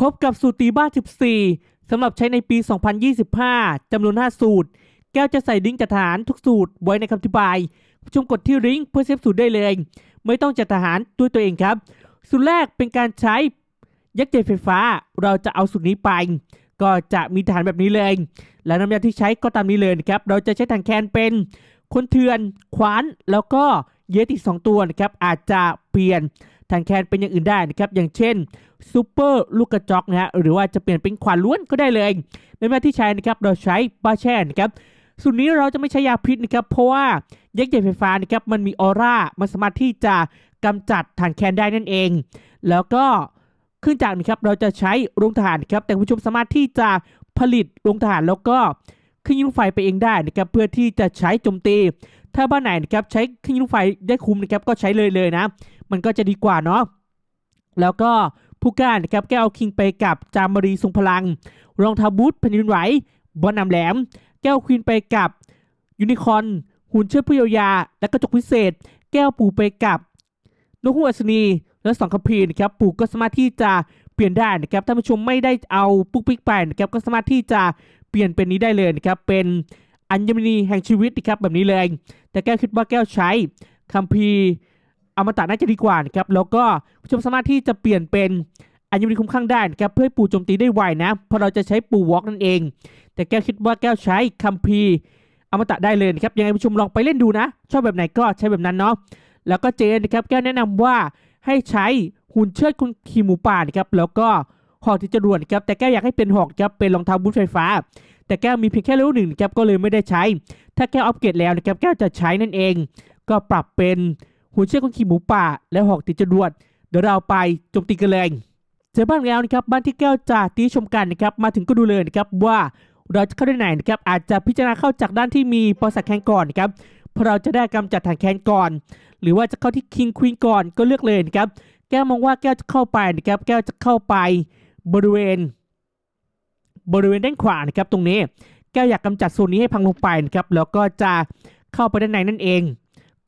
พบกับสูตรตีบ้า 14 สำหรับใช้ในปี 2025 จำนวน 5 สูตร แก้วจะใส่ลิงก์จัดทหารทุกสูตรไว้ในคำอธิบาย ผู้ชมกดที่ลิงก์เพื่อเซฟสูตรได้เลย ไม่ต้องจัดทหารด้วยตัวเองครับ สูตรแรกเป็นการใช้ยักษ์ใหญ่ไฟฟ้า เราจะเอาสูตรนี้ไป ก็จะมีฐานแบบนี้เลย และน้ำยาที่ใช้ก็ตามนี้เลยนะครับ เราจะใช้ถังแคนเป็นคนเถื่อนขวานแล้วก็เยติสองตัวนะครับอาจจะเปลี่ยนถังแคนเป็นอย่างอื่นได้นะครับ อย่างเช่น ซูเปอร์ลูกกระจอกนะฮะหรือว่าจะเปลี่ยนเป็นขวานล้วนก็ได้เลย ในแม้ที่ใช้นะครับเราใช้บาแช่นะครับส่วนนี้เราจะไม่ใช้ยาพิษนะครับเพราะว่ายักษ์ใหญ่ไฟฟ้านะครับมันมีออร่ามันสามารถที่จะกำจัดถังแคนได้นั่นเอง แล้วก็ขึ้นจากนะครับเราจะใช้โรงทหารนะครับแต่ผู้ชมสามารถที่จะผลิตโรงทหารแล้วก็เครื่องยิงไฟไปเองได้นะครับเพื่อที่จะใช้โจมตี ถ้าบ้านไหนนะครับใช้เครื่องยิงไฟได้คุ้มนะครับก็ใช้เลยเลยนะ มันก็จะดีกว่าเนาะแล้วก็ ผู้กล้านะครับแก้วคิงไปกับจามรีทรงพลัง รองทาบูทแผ่นดินไหวบอลนำแหลม แก้วควีนไปกับยูนิคอนหุ่นเชิดผู้เยาวยา และกระจกพิเศษ แก้วปู่ไปกับนกฮูกอัศนี และสองคัมภีร์นะครับปู่ก็สามารถที่จะเปลี่ยนได้นะครับท่าผู้ชมไม่ได้เอาปุ๊กปิ๊กไปนะครับก็สามารถที่จะเปลี่ยนเป็นนี้ได้เลยนะครับเป็นอัญมณีแห่งชีวิตนะครับแบบนี้เลย แต่แก้วคิดว่าแก้วใช้คัมภีร์ อมตะน่าจะดีกว่านะครับแล้วก็ผู้ชมสามารถที่จะเปลี่ยนเป็นอัญมณีคุ้มข้างได้นะครับเพื่อให้ปู่โจมตีได้ไวนะเพราะเราจะใช้ปู่วอล์กนั่นเอง แต่แก้วคิดว่าแก้วใช้คัมภีอมตะได้เลยนะครับยังไงผู้ชมลองไปเล่นดูนะ ชอบแบบไหนก็ใช้แบบนั้นเนาะแล้วก็เจนนะครับแก้วแนะนำว่าให้ใช้หุ่นเชิดคุณขี่หมูป่านะครับแล้วก็หอกที่จรวดนะครับแต่แก้วอยากให้เป็นหอกครับเป็นรองเท้าบูทไฟฟ้า แต่แก้วมีเพียงแค่เลเวลหนึ่งนะครับก็เลยไม่ได้ใช้ ถ้าแก้วอัปเกรดแล้วนะครับแก้วจะใช้นั่นเอง ก็ปรับเป็น หุ่นเชือกคนขี่หมูป่า และหอกติดจรวดเดี๋ยวเราไปโจมตีกันเลยเจอบ้านแล้วนะครับบ้านที่แก้วจะตีชมกันนะครับมาถึงก็ดูเลยนะครับว่าเราจะเข้าได้ไหนนะครับอาจจะพิจารณาเข้าจากด้านที่มีปราสาทแคนก่อนนะครับเพราะเราจะได้กำจัดถังแคนก่อน หรือว่าจะเข้าที่คิงควีนก่อนก็เลือกเลยนะครับแก้วมองว่าแก้วจะเข้าไปนะครับแก้วจะเข้าไปบริเวณ บริเวณด้านขวานะครับตรงนี้ แก้วอยากกำจัดโซนนี้ให้พังลงไปนะครับแล้วก็จะเข้าไปด้านในนั่นเอง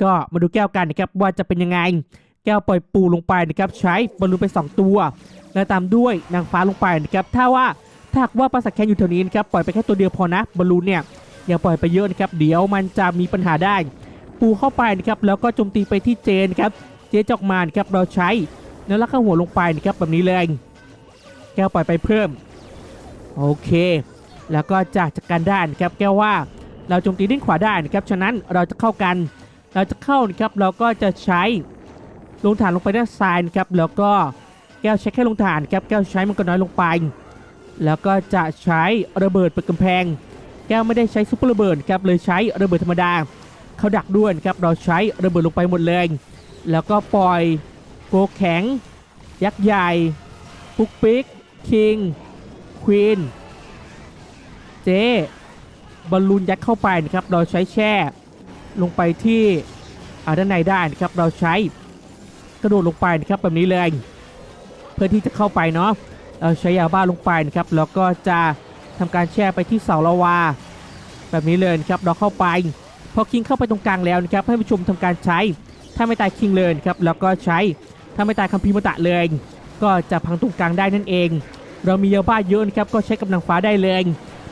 ก็มาดูแก้วกันนะครับว่าจะเป็นยังไง แก้วปล่อยปูลงไปนะครับใช้บอลลูนไป 2 ตัว และตามด้วยนางฟ้าลงไปนะครับถ้าว่าถ้าว่าปราสาทแคนอยู่แถวนี้นะครับปล่อยไปแค่ตัวเดียวพอนะบอลลูนเนี่ยอย่าปล่อยไปเยอะนะครับเดี๋ยวมันจะมีปัญหาได้ ปูเข้าไปนะครับแล้วก็โจมตีไปที่เจนครับเจจอกมานครับเราใช้เนื้อลักข้าหัวลงไปนะครับแบบนี้เลยแก้วปล่อยไปเพิ่มโอเค แล้วก็จะจัดการได้นะครับแก้วว่าเราโจมตีด้านขวาได้นะครับฉะนั้นเราจะเข้ากัน เราจะเข้านะครับเราก็จะใช้ลงฐานลงไปด้านซ้ายนะครับแล้วก็แก้วใช้แค่ลงฐานครับแก้วใช้มันก็น้อยลงไป แล้วก็จะใช้ระเบิดเปิดกำแพง แก้วไม่ได้ใช้ซุปเปอร์ระเบิดครับเลยใช้ระเบิดธรรมดาเขาดักด้วยครับเราใช้ระเบิดลงไปหมดเลย แล้วก็ปล่อยโกแข็ง ยักษ์ใหญ่ปุ๊กปิ๊กคิงควีนเจบอลลูนยัดเข้าไปนะครับเราใช้แช่ ลงไปที่ด้านในได้นะครับ เราใช้กระโดดลงไปนะครับแบบนี้เลย เพื่อที่จะเข้าไปเนาะเราใช้ยาบ้าลงไปนะครับ แล้วก็จะทำการแช่ไปที่เสาละวา แบบนี้เลยครับเราเข้าไป พอคิงเข้าไปตรงกลางแล้วนะครับให้ผู้ชมทำการใช้ถ้าไม่ตายคิงเลยครับแล้วก็ใช้ถ้าไม่ตายคัมภีมตะเลย ก็จะพังตรงกลางได้นั่นเอง เรามียาบ้าเยอะนะครับก็ใช้กับนางฟ้าได้เลย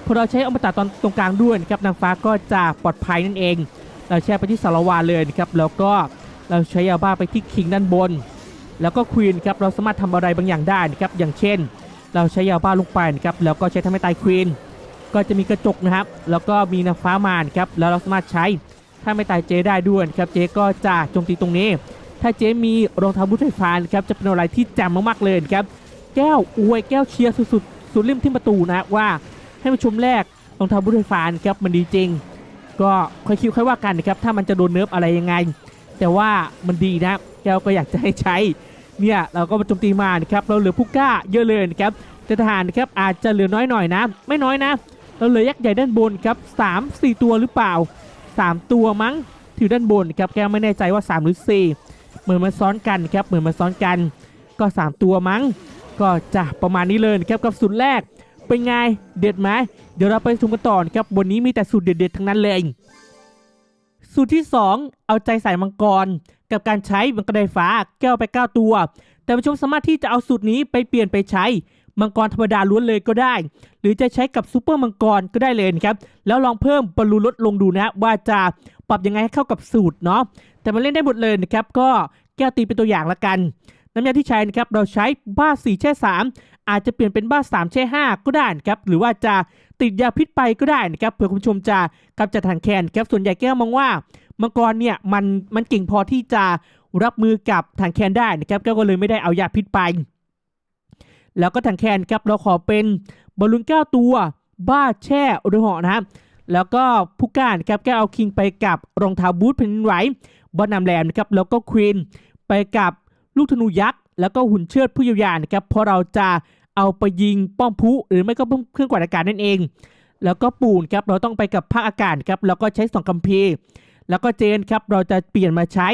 พอเราใช้อมตะตอนตรงกลางด้วยนะครับนางฟ้าก็จะปลอดภัยนั่นเอง เราแช่ไปที่สารวาเลยนะครับแล้วก็เราใช้ยาบ้าไปที่คิงด้านบน แล้วก็ควีนครับเราสามารถทำอะไรบางอย่างได้นะครับอย่างเช่น เราใช้ยาบ้าลงไปนะครับแล้วก็ใช้ทำให้ตายควีนก็จะมีกระจกนะครับ แล้วก็มีนางฟ้ามานครับแล้วเราสามารถใช้ถ้าไม่ตายเจได้ด้วยนะครับเจก็จะโจมตีตรงนี้ ถ้าเจมีรองเท้าบูทไฟฟ้านะครับจะเป็นอะไรที่แจ่มมากๆเลยนะครับแก้วอวยแก้วเชียร์สุดๆสุดริมที่ประตูนะว่าให้มาชมแรกรองเท้าบูทไฟฟ้านะครับมันดีจริง ก็ค่อยคิดค่อยว่ากันนะครับถ้ามันจะโดนเนิร์ฟอะไรยังไง แต่ว่ามันดีนะแกก็อยากจะให้ใช้เนี่ยเราก็มาโจมตีมานะครับเราเหลือผู้กล้าเยอะเลยนะครับแต่ทหารนะครับอาจจะเหลือน้อยหน่อยนะ ไม่น้อยนะ เราเหลือยักษ์ใหญ่ด้านบนครับสามสี่ตัวหรือเปล่าสามตัวมั้งที่อยู่ด้านบนครับแกไม่แน่ใจว่าสามหรือสี่เหมือนมาซ้อนกันครับเหมือนมาซ้อนกันก็สามตัวมั้ง ก็จะประมาณนี้เลยครับกับสูตรแรก เป็นไง เด็ดไหมเดี๋ยวเราไปชมกันต่อนครับวันนี้มีแต่สูตรเด็ดๆทั้งนั้นเลยสูตรที่ 2 เอาใจใส่มังกร กับการใช้มังกรไฟฟ้าแก้วไป 9 ตัว แต่ผู้ชมสามารถที่จะเอาสูตรนี้ไปเปลี่ยนไปใช้มังกรธรรมดาล้วนเลยก็ได้ หรือจะใช้กับซูเปอร์มังกรก็ได้เลยนะครับ แล้วลองเพิ่มบอลลูนลดลงดูนะ ว่าจะปรับยังไงให้เข้ากับสูตรเนาะแต่มันเล่นได้หมดเลยนะครับ ก็แก้วตีเป็นตัวอย่างละกัน น้ำยาที่ใช้นะครับเราใช้บ้าสีแช่สาม อาจจะเปลี่ยนเป็นบ้าสามแช่ห้าก็ได้นะครับหรือว่าจะติดยาพิษไปก็ได้นะครับเผื่อคุณผู้ชมจะกำจัดทางแคนครับส่วนใหญ่แก้วมองว่ามังกรเนี่ยมันมันเก่งพอที่จะรับมือกับทางแคนได้นะครับแก้วก็เลยไม่ได้เอายาพิษไป แล้วก็ทางแคนครับเราขอเป็นบอลลูนเก้าตัว บ้าแช่เรือเหาะนะครับแล้วก็ผู้การครับแก้วเอาคิงไปกับรองเท้าบูทแผ่นไหวบอลนำแรมนะครับแล้วก็ควีนไปกับลูกธนูยักษ์แล้วก็หุ่นเชิดผู้เยาวยานะครับเพราะเราจะ เอาไปยิงป้อมพุหรือไม่ก็เครื่องกวาดอากาศนั่นเอง แล้วก็ปูนครับเราต้องไปกับภาคอากาศครับแล้วก็ใช้สองคัมภีแล้วก็เจนครับเราจะเปลี่ยนมาใช้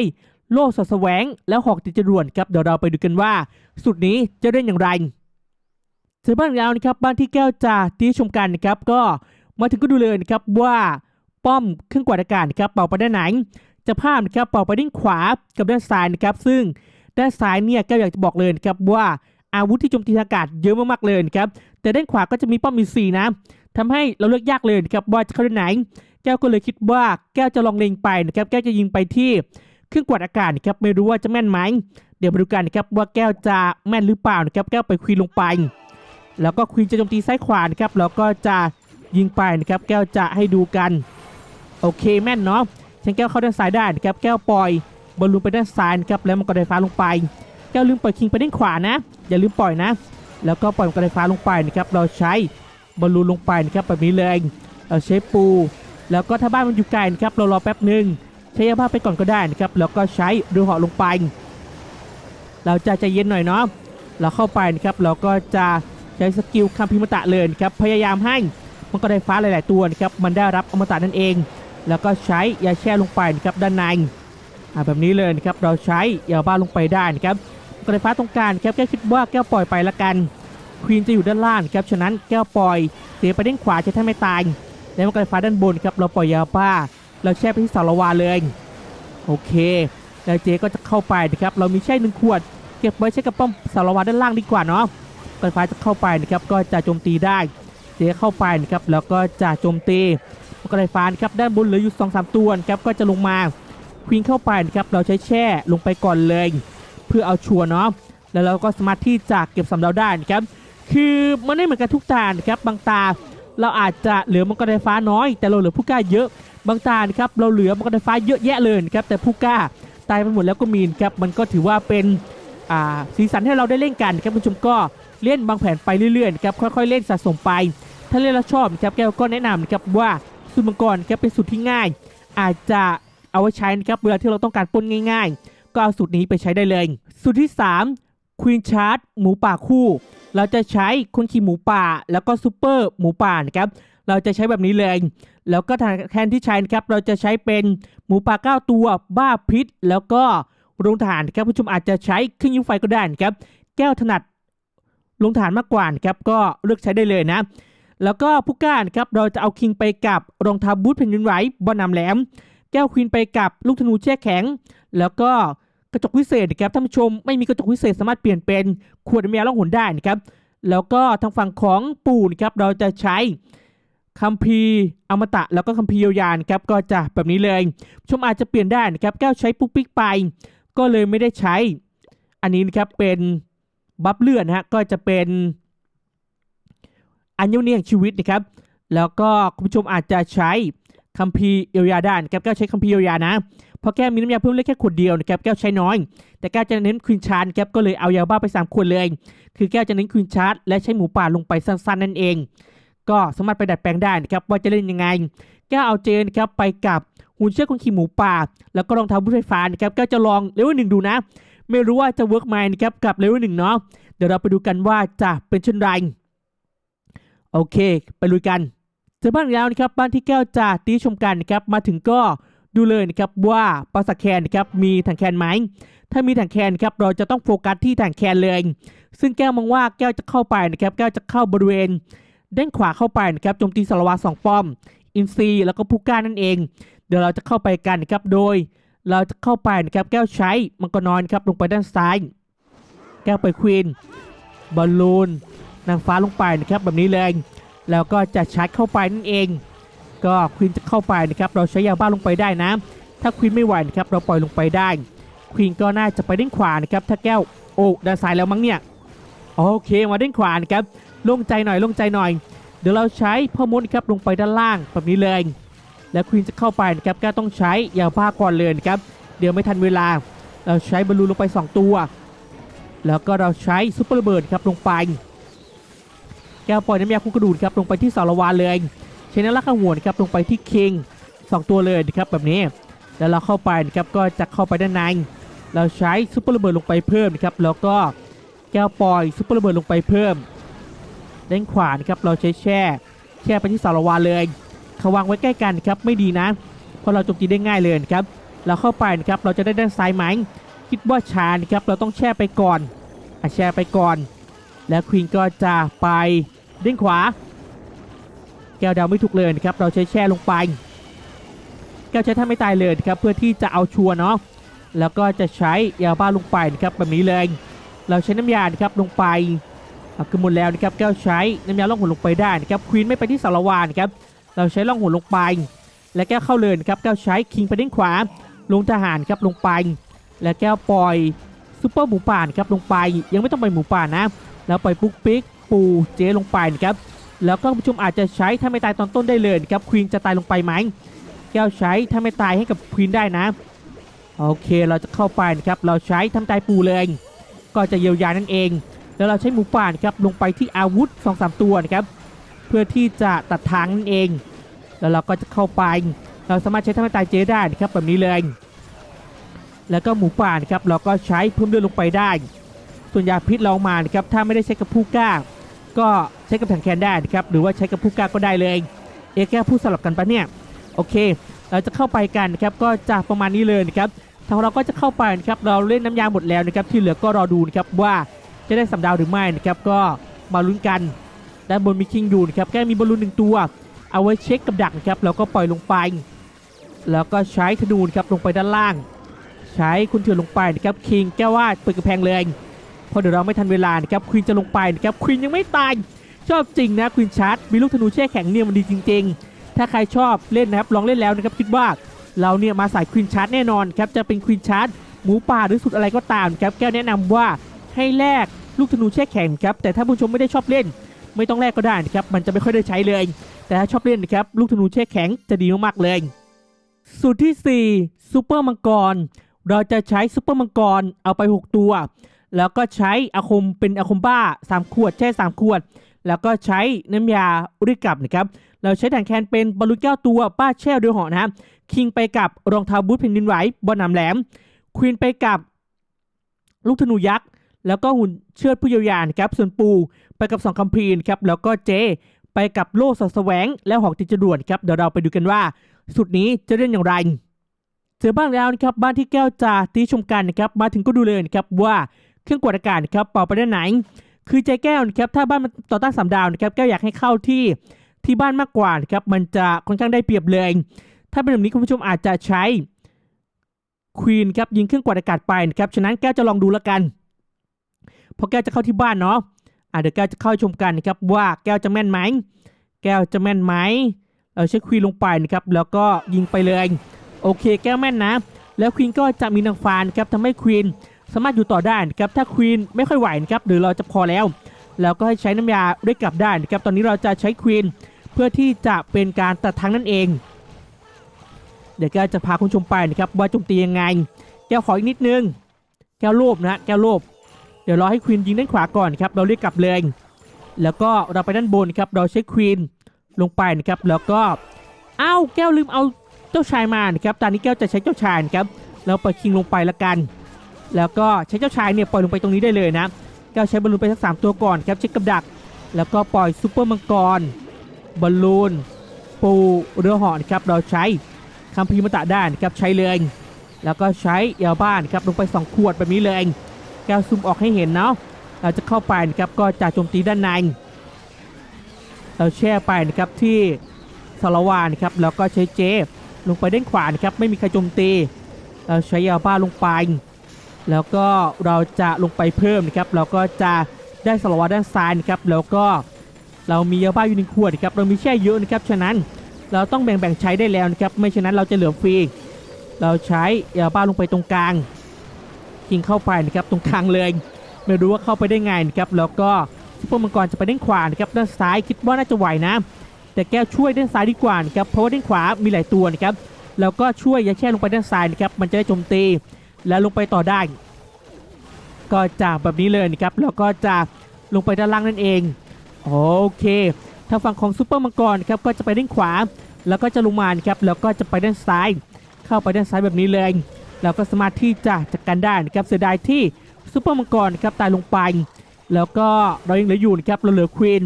โล่สอดแสวง แล้วหอกติดจรวดครับเดี๋ยวเราไปดูกันว่าสุดนี้จะเล่นอย่างไรเสร็จบ้านแล้วนะครับบ้านที่แก้วจะที่ชมกันนะครับก็มาถึงก็ดูเลยนะครับว่าป้อมเครื่องกวาดอากาศครับเป่าไปด้านไหน จะภาพนะครับเป่าไปด้านขวากับด้านซ้ายนะครับซึ่งด้านซ้ายเนี่ยแก้วอยากจะบอกเลยนะครับว่า อาวุธที่โจมตีอากาศเยอะมากๆเลยครับแต่ด้านขวาก็จะมีป้อมมีสี่นะทำให้เราเลือกยากเลยครับว่าจะเข้าด้านไหน แก้วก็เลยคิดว่าแก้วจะลองเล็งไปนะครับแก้วจะยิงไปที่เครื่องกวาดอากาศนะครับไม่รู้ว่าจะแม่นไหมเดี๋ยวมาดูกันนะครับว่าแก้วจะแม่นหรือเปล่านะครับแก้วไปควีนลงไป แล้วก็ควีนจะโจมตีซ้ายขวานะครับแล้วก็จะยิงไปนะครับแก้วจะให้ดูกันโอเคแม่นเนาะฉันแก้วเข้าด้านซ้ายได้นะครับแก้วปล่อยบอลลูนไปด้านซ้ายนะครับแล้วมังกรไฟฟ้าลงไป ก้วลืมปล่อยคิงไปด้านขวานะ อย่าลืมปล่อยนะ แล้วก็ปล่อยมังกระไฟฟ้าลงไปนะครับเราใช้บอลลูนลงไปนะครับแบบนี้เลยเราใช้ปู แล้วก็ถ้าบ้านมันอยู่ไกลนะครับเรารอแป๊บหนึ่งใช้ยาบ้าไปก่อนก็ได้นะครับแล้วก็ใช้เรือเหาะลงไป เราจะใจเย็นหน่อยเนาะเราเข้าไปนะครับเราก็จะใช้สกิลคัมพิมตะเลยนะครับพยายามให้มังกรไฟฟ้าหลาย ๆ ตัวนะครับมันได้รับอมตะนั่นเอง แล้วก็ใช้ยาแช่ลงไปนะครับด้านในแบบนี้เลยนะครับเราใช้ยาบ้าลงไปได้นะครับ กระไฟฟ้าตรงกลางครับแก้วคิดว่าแก้วปล่อยไปละกันควีนจะอยู่ด้านล่างครับฉะนั้นแก้วปล่อยเสียไปด้านขวาจะแทบไม่ตายแล้วกระไฟฟ้าด้านบนครับเราปล่อยยาบ้าเราแช่ไปที่สารวาเลยโอเค แล้วเจก็จะเข้าไปนะครับเรามีแช่หนึ่งขวด เก็บไว้ใช้กับป้อมสารวาด้านล่างดีกว่าเนาะกระไฟฟ้าจะเข้าไปนะครับก็จะโจมตีได้ เจเข้าไปนะครับแล้วก็จะโจมตีมังกรไฟฟ้านะครับด้านบนเหลืออยู่2องสามตัวนะครับก็จะลงมาควีนเข้าไปนะครับเราใช้แช่ลงไปก่อนเลย พื่อเอาชัวร์เนาะแล้วเราก็สามารถที่จะเก็บสำเราได้นะครับคือมันไม่เหมือนกันทุกตานะครับบางตาเราอาจจะเหลือมังกรไฟฟ้าน้อย แต่เราเหลือผู้กล้าเยอะบางตานะครับเราเหลือมังกรไฟฟ้าเยอะแยะเลยครับแต่ผู้กล้าตายไปหมดแล้วก็มีนครับมันก็ถือว่าเป็นอ่าสีสันให้เราได้เล่นกันนะครับคุณผู้ชมก็เล่นบางแผนไปเรื่อยๆครับค่อยๆ เล่นสะสมไป ถ้าเล่นแล้วชอบนะครับแก้วก็แนะนำนะครับว่าสูตรมังกรครับเป็นสูตรที่ง่าย อาจจะเอาไว้ใช้นะครับเวลาที่เราต้องการปนง่าย ๆ ก็เอาสูตรนี้ไปใช้ได้เลย สูตรที่ 3 Queen Chart หมูป่าคู่ เราจะใช้คนขี่หมูป่า แล้วก็ซูเปอร์หมูป่านะครับเราจะใช้แบบนี้เลย แล้วก็แทนที่ใช้นะครับ เราจะใช้เป็นหมูป่า 9 ตัว บ้าพิษ แล้วก็โรงฐานครับผู้ชมอาจจะใช้เครื่องยิงไฟก็ได้นะครับ แก้วถนัดลงฐานมากกว่านะครับ ก็เลือกใช้ได้เลยนะ แล้วก็ผู้กล้านครับ เราจะเอาคิงไปกับรองเท้าบูทแผ่นดินไหวบอลนำแหลม แก้วควีนไปกับลูกธนูแช่แข็ง แล้วก็ กระจกวิเศษนะครับท่านผู้ชมไม่มีกระจกวิเศษสามารถเปลี่ยนเป็นขวดน้ำยาล่องหนได้นะครับแล้วก็ทางฝั่งของปู่นะครับเราจะใช้คัมภีร์อมตะแล้วก็คัมภีร์ยวยานครับก็จะแบบนี้เลย ชมอาจจะเปลี่ยนได้นะครับแก้วใช้ปุ๊กปิ๊กไป ก็เลยไม่ได้ใช้ อันนี้นะครับเป็นบัฟเลือดนะฮะก็จะเป็นอันยเนียงชีวิตนะครับ แล้วก็คุณผู้ชมอาจจะใช้คัมภีร์เยียวยาได้นะครับแก้วใช้คัมภีร์เยียวยานะ เพราะแก้วมีน้ำยาเพิ่มเลือดแค่ขวดเดียวนะครับแก้วใช้น้อย แต่แก้วจะเน้นควินชาร์ดครับก็เลยเอายาบ้าไป3ขวดเลย คือแก้วจะเน้นควินชาร์ดและใช้หมูป่าลงไปสั้นๆนั่นเอง ก็สามารถไปดัดแปลงได้นะครับว่าจะเล่นยังไง แก้วเอาเจนครับไปกับหุ่นเชือกคนขี่หมูป่า แล้วก็รองเท้าบุฟไฟฟ้านะครับแก้วจะลองเลเวลหนึ่งดูนะ ไม่รู้ว่าจะเวิร์กไหมนะครับกับเลเวลหนึ่งเนาะเดี๋ยวเราไปดูกันว่าจะเป็นเช่นไรโอเค ไปลุยกันเจอบ้านแล้วนะครับบ้านที่แก้วจะตีชมกันนะครับมาถึงก็ ดูเลยนะครับว่าปราสาทแคนนะครับมีถังแคนไหมถ้ามีถังแคนครับเราจะต้องโฟกัสที่ถังแคนเลย ซึ่งแก้วมองว่าแก้วจะเข้าไปนะครับแก้วจะเข้าบริเวณด้านขวาเข้าไปนะครับโจมตีสารวัตรสองป้อม อินซีแล้วก็ผู้ก้านั่นเอง เดี๋ยวเราจะเข้าไปกันนะครับโดย เราจะเข้าไปนะครับแก้วใช้มังกรนอนครับลงไปด้านซ้าย แก้วไปควีนบอลลูนนางฟ้าลงไปนะครับแบบนี้เลยแล้วก็จะชาร์จเข้าไปนั่นเอง ก็ควีนจะเข้าไปนะครับเราใช้ยาบ้าลงไปได้นะ ถ้าควีนไม่ไหวนะครับเราปล่อยลงไปได้ควีนก็น่าจะไปด้านขวานะครับถ้าแก้วโอ้ด้านซ้ายแล้วมั้งเนี่ยโอเคมาด้านขวานะครับลงใจหน่อยลงใจหน่อย เดี๋ยวเราใช้พ่อมดครับลงไปด้านล่างแบบนี้เลย แล้วควีนจะเข้าไปนะครับก็ต้องใช้ยาบ้าก่อนเลยนะครับเดี๋ยวไม่ทันเวลา เราใช้บอลลูนลงไป 2 ตัว แล้วก็เราใช้ซุปเปอร์เบิดครับลงไปแก้วปล่อยน้ำยาคุกกระดูดครับลงไปที่สารวานเลย ใช้น้ำลักข้งหัวนะครับลงไปที่คิงสองตัวเลยนะครับแบบนี้ แล้วเราเข้าไปนะครับก็จะเข้าไปด้านใน เราใช้ซุปเปอร์ระเบิดลงไปเพิ่มนะครับแล้วก็แก้วปล่อยซุปเปอร์ระเบิดลงไปเพิ่มด้านขวานะครับเราใช้แช่แช่ไปที่สารวาเลยเขาวางไว้ใกล้กันนะครับไม่ดีนะเพราะเราโจมตีได้ง่ายเลยนะครับเราเข้าไปนะครับเราจะได้ด้านซ้ายไหมคิดว่าชานะครับเราต้องแช่ไปก่อนอแช่ไปก่อน แล้วควีนก็จะไปด้านขวา แก้วเดาวไม่ถูกเลยนะครับเราใช้แช่ลงไป แก้วใช้ท่าไม่ตายเลยนะครับเพื่อที่จะเอาชัวร์เนาะแล้วก็จะใช้ยาบ้าลงไปนะครับแบบนี้เลย เราใช้น้ำยาครับลงไปคือหมดแล้วนะครับแก้วใช้น้ำยาล่องหนลงไปได้นะครับควีนไม่ไปที่สารวานครับเราใช้ล่องหนลงไป และแก้วเข้าเลยนะครับแก้วใช้คิงไปด้านขวา ลงทหารครับลงไป และแก้วปล่อยซูเปอร์หมูป่านครับลงไป ยังไม่ต้องไปหมูป่านะแล้วปล่อยปุ๊กปิ๊กปูเจลงไปนะครับ แล้วก็ผู้ชมอาจจะใช้ถ้าไม่ตายตอนต้นได้เลยครับควีนจะตายลงไปไหมแก้วใช้ถ้าไม่ตายให้กับควีนได้นะโอเคเราจะเข้าไปนะครับเราใช้ทำตายปูเลย ก็จะเยียวยานั่นเอง แล้วเราใช้หมูป่านครับลงไปที่อาวุธ2อสตัวนะครับเพื่อที่จะตัดทางนั่นเอง แล้วเราก็จะเข้าไป เราสามารถใช้ทำให้ตายเจได้นะครับแบบนี้เลยแล้วก็หมูป่านครับเราก็ใช้เพิ่มเลือดลงไปได้ ส่วนยาพิษเรามานะครับถ้าไม่ได้ใช้กับผู้กล้า ก็ใช้กับถังแคนได้นะครับหรือว่าใช้กับผู้กล้าก็ได้เลย เอแก้พูดสลับกันปะเนี่ยโอเค เราจะเข้าไปกันนะครับก็จะประมาณนี้เลยนะครับทางเราก็จะเข้าไปนะครับเราเล่นน้ำยาหมดแล้วนะครับที่เหลือก็รอดูนะครับว่าจะได้สำดาวหรือไม่นะครับก็มาลุ้นกันด้านบนมีคิงอยู่นะครับแค่มีบอลลูนหนึ่งตัว เอาไว้เช็คกับดักนะครับแล้วก็ปล่อยลงไป แล้วก็ใช้ธนูนครับลงไปด้านล่าง ใช้คุณเถื่อนลงไปนะครับคิงแก้วว่าเปิดกระแพงเลย เพราะเดี๋ยวเราไม่ทันเวลานะครับควีนจะลงไปนะครับควีนยังไม่ตาย ชอบจริงนะควีนชาร์จมีลูกธนูแช่แข็งเนี่ยมันดีจริง ๆ ถ้าใครชอบเล่นนะครับลองเล่นแล้วนะครับคิดว่าเราเนี่ยมาสายควีนชาร์จแน่นอนครับจะเป็นควีนชาร์จหมูป่าหรือสุดอะไรก็ตามครับแก้วแนะนำว่าให้แลกลูกธนูแช่แข็งครับแต่ถ้าผู้ชมไม่ได้ชอบเล่น ไม่ต้องแลกก็ได้นะครับมันจะไม่ค่อยได้ใช้เลย แต่ถ้าชอบเล่นนะครับลูกธนูแช่แข็งจะดีมากๆเลยสูตรที่4ซูเปอร์มังกร เราจะใช้ซูเปอร์มังกรเอาไป 6 ตัว แล้วก็ใช้อาคมเป็นอาคมบ้า 3 ขวดแช่3ขวด แล้วก็ใช้น้ำยาอุริกับนะครับเราใช้ถังแคนเป็นบอลลูนเก้าตัวป้าแช่เรือเหาะนะครับคิงไปกับรองเท้าบูทแผ่นดินไหวบอลหนามแหลมควีนไปกับลูกธนูยักษ์แล้วก็หุ่นเชือดผู้เยียวยานครับส่วนปูไปกับสองคัมภีร์นครับแล้วก็เจ ไปกับโล่สอดแสวง และหอกติดจรวดครับเดี๋ยวเราไปดูกันว่า สุดนี้จะเล่นอย่างไรเจอบ้านแล้วนะครับบ้านที่แก้วจะตีชมกันนะครับมาถึงก็ดูเลยนะครับว่า เครื่องกดอากาศนะครับเป่าไปด้านไหน คือใจแก้วนะครับถ้าบ้านมันต่อต้านสามดาวนะครับแก้วอยากให้เข้าที่ที่บ้านมากกว่านะครับมันจะค่อนข้างได้เปรียบเลย ถ้าเป็นแบบนี้คุณผู้ชมอาจจะใช้ควีนครับยิงเครื่องกดอากาศไปนะครับฉะนั้นแก้วจะลองดูแล้วกันพราะแก้วจะเข้าที่บ้านเนาะอะเดี๋ยวแก้วจะเข้าชมกันนะครับว่าแก้วจะแม่นไหม แก้วจะแม่นไหมเราใช้ควีนลงไปนะครับแล้วก็ยิงไปเลย โอเคแก้วแม่นนะ แล้วควีนก็จะมีนางฟ้านะครับทำให้ควีน สามารถอยู่ต่อได้นะครับถ้าควีนไม่ค่อยไหวนะครับหรือเราจะพอแล้ว แล้วก็ให้ใช้น้ำยาด้วยกลับได้นะครับตอนนี้เราจะใช้ควีนเพื่อที่จะเป็นการตัดทางนั่นเอง เดี๋ยวแก้วจะพาคุณชมไปนะครับว่าโจมตียังไง แก้วขออีกนิดนึง แก้วโลภนะแก้วโลภเดี๋ยวรอให้ควีนยิงด้านขวาก่อนครับเราเรียกกลับเลยแล้วก็เราไปด้านบนครับเราใช้ควีนลงไปนะครับแล้วก็อ้าวแก้วลืมเอาเจ้าชายมานะครับตอนนี้แก้วจะใช้เจ้าชายครับแล้วปคิงลงไปละกัน แล้วก็ใช้เจ้าชายเนี่ยปล่อยลงไปตรงนี้ได้เลยนะแก้วใช้บอลลูนไปสักสามตัวก่อนครับเช็คกับดัก แล้วก็ปล่อยซูเปอร์มังกรบอลลูนปูเรือหาะนครับเราใช้คัมภีร์มตะด้านครับใช้เลยแล้วก็ใช้ยาบ้านครับลงไป 2 ขวดแบบนี้เลยแก้วซูมออกให้เห็นเนาะเราจะเข้าไปนะครับก็จะโจมตีด้านใน เราแช่ไปนะครับที่สารวานครับแล้วก็ใช้เจฟลงไปด้านขวานะครับไม่มีใครโจมตี เราใช้ยาบ้าลงไป แล้วก็เราจะลงไปเพิ่มนะครับเราก็จะได้สารวัตด้านซ้ายนะครับแล้วก็เรามียาบ้าอยู่หนึ่งขวดนะครับเรามีแช่เยอะนะครับฉะนั้นเราต้องแบ่งๆใช้ได้แล้วนะครับไม่ฉะนั้นเราจะเหลือฟรีเราใช้ยาบ้าลงไปตรงกลางยิงเข้าไปนะครับตรงกลางเลยไม่รู้ว่าเข้าไปได้ไงนะครับแล้วก็ซุปเปอร์มังกรจะไปด้านขวานะครับด้านซ้ายคิดว่าน่าจะไหวนะ แต่แก้วช่วยด้านซ้ายดีกว่านะครับเพราะว่าด้านขวามีหลายตัวนะครับแล้วก็ช่วยยาแช่ลงไปด้านซ้ายนะครับมันจะได้โจมตี แล้วลงไปต่อได้ ก็จะแบบนี้เลยนะครับแล้วก็จะลงไปด้านล่างนั่นเอง โอเคทางฝั่งของซูเปอร์มังกรครับก็จะไปด้านขวา แล้วก็จะลงมานครับแล้วก็จะไปด้านซ้าย เข้าไปด้านซ้ายแบบนี้เลยแล้วก็สามารถที่จะจัดการได้นะครับเสียดายที่ซูเปอร์มังกรครับตายลงไป แล้วก็เรายังเหลืออยู่นะครับเราเหลือควีน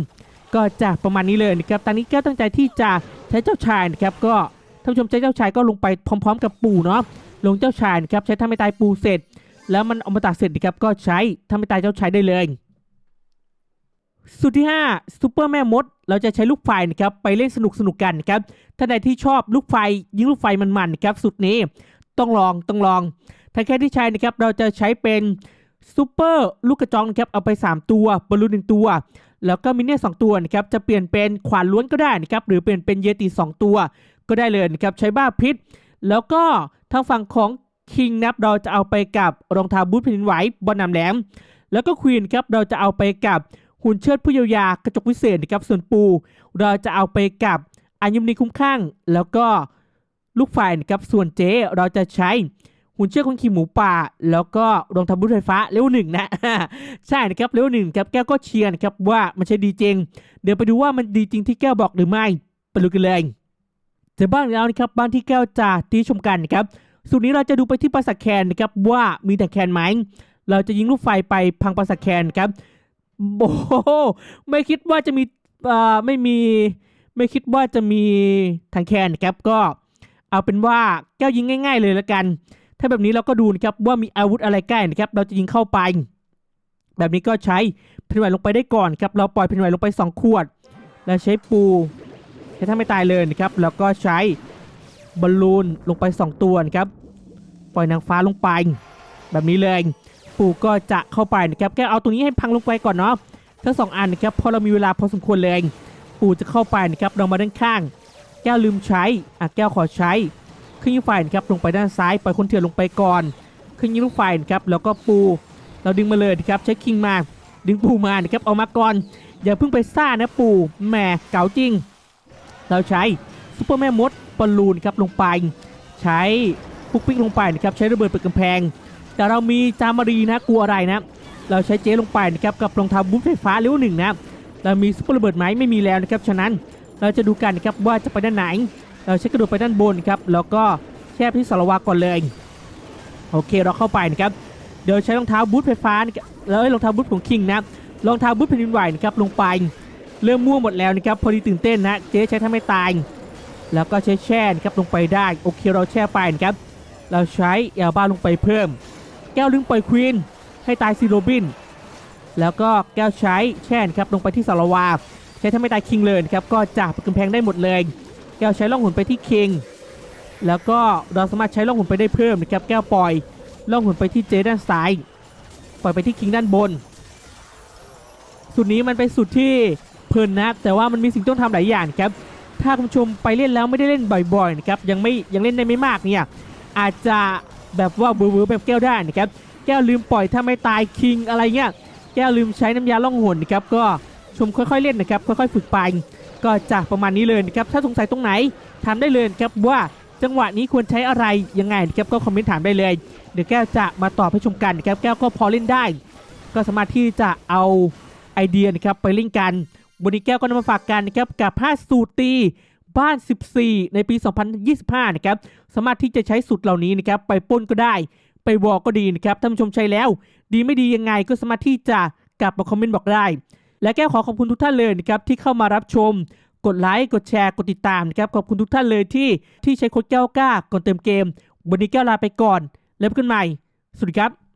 ก็จะประมาณนี้เลยนะครับตอนนี้แก้วตั้งใจที่จะใช้เจ้าชายนะครับก็ท่านผู้ชมใช้เจ้าชายก็ลงไปพร้อม ๆ กับปู่เนาะ ลงเจ้าชายนะครับใช้ท่าไม่ตายปูเสร็จ แล้วมันอมาตัดเสร็จนะครับก็ใช้ท่าไม่ตายเจ้าชายได้เลยสุดที่5ซูเปอร์แม่มด เราจะใช้ลูกไฟนะครับไปเล่นสนุกสนุกกันนะครับถ้าใดที่ชอบลูกไฟยิงลูกไฟมันๆนะครับสุดนี้ต้องลองต้องลองถ้าแค่ที่ใช้นะครับเราจะใช้เป็นซูเปอร์ลูกกระจองนะครับเอาไป 3 ตัวบอลลูนหนึ่งตัว แล้วก็มินเนี่ยสองตัวนะครับจะเปลี่ยนเป็นขวานล้วนก็ได้นะครับหรือเปลี่ยนเป็นเยติสองตัวก็ได้เลยนะครับใช้บ้าพิษ แล้วก็ ทางฝั่งของคิงนะครับเราจะเอาไปกับรองเท้าบูทแผ่นดินไหวบอลนำแหลม แล้วก็ควีนครับเราจะเอาไปกับหุ่นเชิดผู้เยียวยากระจกวิเศษนะครับส่วนปู เราจะเอาไปกับอัญมณีคุ้มข้าง แล้วก็ลูกไฟนะครับส่วนเจเราจะใช้หุ่นเชือกของขีหมูป่า แล้วก็รองเท้าบูทไฟฟ้าเลเวลหนึ่งนะใช่นะครับเลเวลหนึ่งครับแก้วก็เชียร์นะครับว่ามันใช่ดีจริง เดี๋ยวไปดูว่ามันดีจริงที่แก้วบอกหรือไม่ไปดูกันเลย แต่บ้านแล้วนะครับบ้านที่แก้วจะที่ชมกันนะครับสูตรนี้เราจะดูไปที่ปราสาทแคนนะครับว่ามีแต่แคนไหมเราจะยิงลูกไฟไปพังปราสาทแคนครับโอ้โหไม่คิดว่าจะมีอ่าไม่มีไม่คิดว่าจะมีทางแคนนะครับก็เอาเป็นว่าแก้วยิงง่าย ๆ เลยละกัน ถ้าแบบนี้เราก็ดูนะครับว่ามีอาวุธอะไรใกล้นะครับ เราจะยิงเข้าไป แบบนี้ก็ใช้แผ่นไหวลงไปได้ก่อนครับเราปล่อยแผ่นไหวลงไป 2 ขวด แล้วใช้ปู ใช้ถ้าไม่ตายเลยนะครับแล้วก็ใช้บอลลูนลงไป 2 ตัวนะครับปล่อยนางฟ้าลงไป แบบนี้เลยปูก็จะเข้าไปนะครับแกเอาตรงนี้ให้พังลงไปก่อนเนาะทั้งสองอันนะครับเพอเรามีเวลาพอสมควรเลยปูจะเข้าไปนะครับเรามาด้านข้าง แก้วลืมใช้อะแก้วขอใช้เครื่องยิงไฟนะครับลงไปด้านซ้ายปล่อยคนเถื่อนลงไปก่อนเครื่องยิงลูกไฟนะครับแล้วก็ปูเราดึงมาเลยนะครับใช้คิงมาดึงปูมานะครับเอามาก่อนอย่าเพิ่งไปซ่านะปูแหมเก๋าจริง เราใช้ซุปเปอร์แม่มดบอลลูนครับลงไป ใช้พุกปิ๊กลงไปนะครับใช้ระเบิดเปิดกำแพง แต่เรามีจามารีนะกลัวอะไรนะ เราใช้เจลงไปนะครับกับรองเท้าบูทไฟฟ้าเลเวลหนึ่งนะเรามีซุปเปอร์ระเบิดไหมไม่มีแล้วนะครับฉะนั้นเราจะดูกันนะครับว่าจะไปด้านไหน เราใช้กระโดดไปด้านบนครับแล้วก็แช่ที่สารวาก่อนเลยโอเคเราเข้าไปนะครับเดี๋ยวใช้รองเท้าบูทไฟฟ้าแล้วรองเท้าบูทของคิงนะรองเท้าบูทแผ่นดินไหวนะครับลงไป เริ่มม่วงหมดแล้วนะครับพอดีตื่นเต้นนะเจ๊ใช้ทำให้ตาย แล้วก็ใช้แช่นะครับลงไปได้โอเคเราแช่ไปนะครับเราใช้ยาบ้าลงไปเพิ่ม แก้วลึงปล่อยควีนให้ตายซีโรบิน แล้วก็แก้วใช้แช่นครับลงไปที่สารวาใช้ถ้าไม่ตายคิงเลยนะครับก็จับกำแพงได้หมดเลย แก้วใช้ล่องหุ่นไปที่คิงแล้วก็เราสามารถใช้ล่องหุ่นไปได้เพิ่มนะครับแก้วปล่อยล่องหุ่นไปที่เจด้านซ้าย ปล่อยไปที่คิงด้านบนสุดนี้มันเป็นสุดที่ เพลินนะแต่ว่ามันมีสิ่งต้องทำหลายอย่างครับถ้าคุณผู้ชมไปเล่นแล้วไม่ได้เล่นบ่อยๆนะครับยังไม่ยังเล่นได้ไม่มากเนี่ยอาจจะแบบว่าเวอๆแบบแก้วได้นะครับแก้วลืมปล่อยถ้าไม่ตายคิงอะไรเงี้ยแก้วลืมใช้น้ำยาล่องหนนะครับก็ชมค่อยๆเล่นนะครับค่อยๆฝึกไปก็จะประมาณนี้เลยนะครับถ้าสงสัยตรงไหนถามได้เลยครับว่าจังหวะนี้ควรใช้อะไรยังไงนะครับก็คอมเมนต์ถามได้เลยเดี๋ยวแก้วจะมาตอบให้ชมกันนะครับแก้วก็พอเล่นได้ ก็สามารถที่จะเอาไอเดียนะครับไปเล่นกัน วันนี้แก้วก็นำมาฝากกันนะครับกับ 5 สูตรตีบ้าน 14 ในปี 2025 นะครับ สามารถที่จะใช้สูตรเหล่านี้นะครับ ไปป้นก็ได้ ไปวอก็ดีนะครับ ท่านผู้ชมใช้แล้ว ดีไม่ดียังไงก็สามารถที่จะกลับมาคอมเมนต์บอกได้ และแก้วขอขอบคุณทุกท่านเลยนะครับที่เข้ามารับชม กดไลค์ กดแชร์ กดติดตามนะครับ ขอบคุณทุกท่านเลยที่ที่ใช้โค้ดแก้วกล้าก่อนเติมเกม วันนี้แก้วลาไปก่อน แล้วพบกันใหม่ สวัสดีครับ